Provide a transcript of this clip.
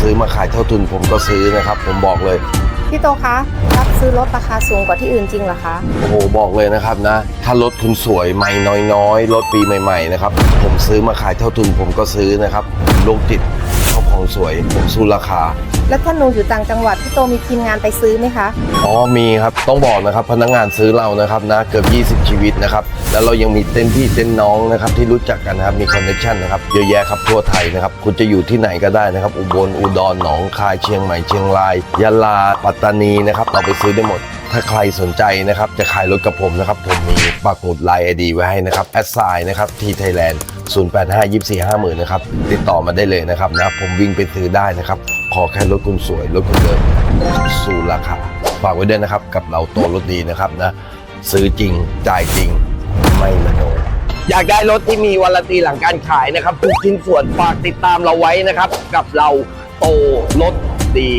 ซื้อมาขายเท่าทุนผมก็ซื้อนะครับ ผมบอกเลย พี่โตคะรับซื้อรถราคาสูงกว่าที่อื่นจริงเหรอคะ โอ้โหบอกเลยนะครับนะ ถ้ารถคุณสวยใหม่น้อยๆรถปีใหม่ ๆ นะครับ ผมซื้อมาขายเท่าทุนผมก็ซื้อนะครับผมโรคจิตช อบของสวยผมสู้ราคา แล้วถ้าหนูอยู่ต่างจังหวัดพี่โตมีทีมงานไปซื้อไหมคะ อ๋อมีครับต้องบอกนะครับพนักงานซื้อเรานะครับนะเกือบ 20 ชีวิตนะครับแล้วเรายังมีเต้นพี่เต้นน้องนะครับที่รู้จักกันนะครับมีคอนเนคชั่นนะครับเยอะแยะครับทั่วไทยนะครับคุณจะอยู่ที่ไหนก็ได้นะครับ อุบลอุดรหนองคายเชียงใหม่เชียงรายยะลาปัตตานีนะครับเราไปซื้อได้หมด ถ้าใครสนใจนะครับจะขายรถกับผมนะครับผมมีปักหมุดไลน์ไอดีไว้ให้นะครับแอดไซน์นะครับที่ไทยแลนด์ 0852450000นะครับ ติดต่อมาได้เลยนะครับนะ ผมวิ่งไปซื้อได้นะครับ ขอแค่รถคุณสวย รถคุณเดินสู่ราคาฝากไว้ด้วยนะครับ กับเราโตรถดีนะครับนะ ซื้อจริง จ่ายจริง ไม่มโนอยากได้รถที่มีวารันตีหลังการขายนะครับทุกชิ้นส่วนฝากติดตามเราไว้นะครับ กับเราโตรถดี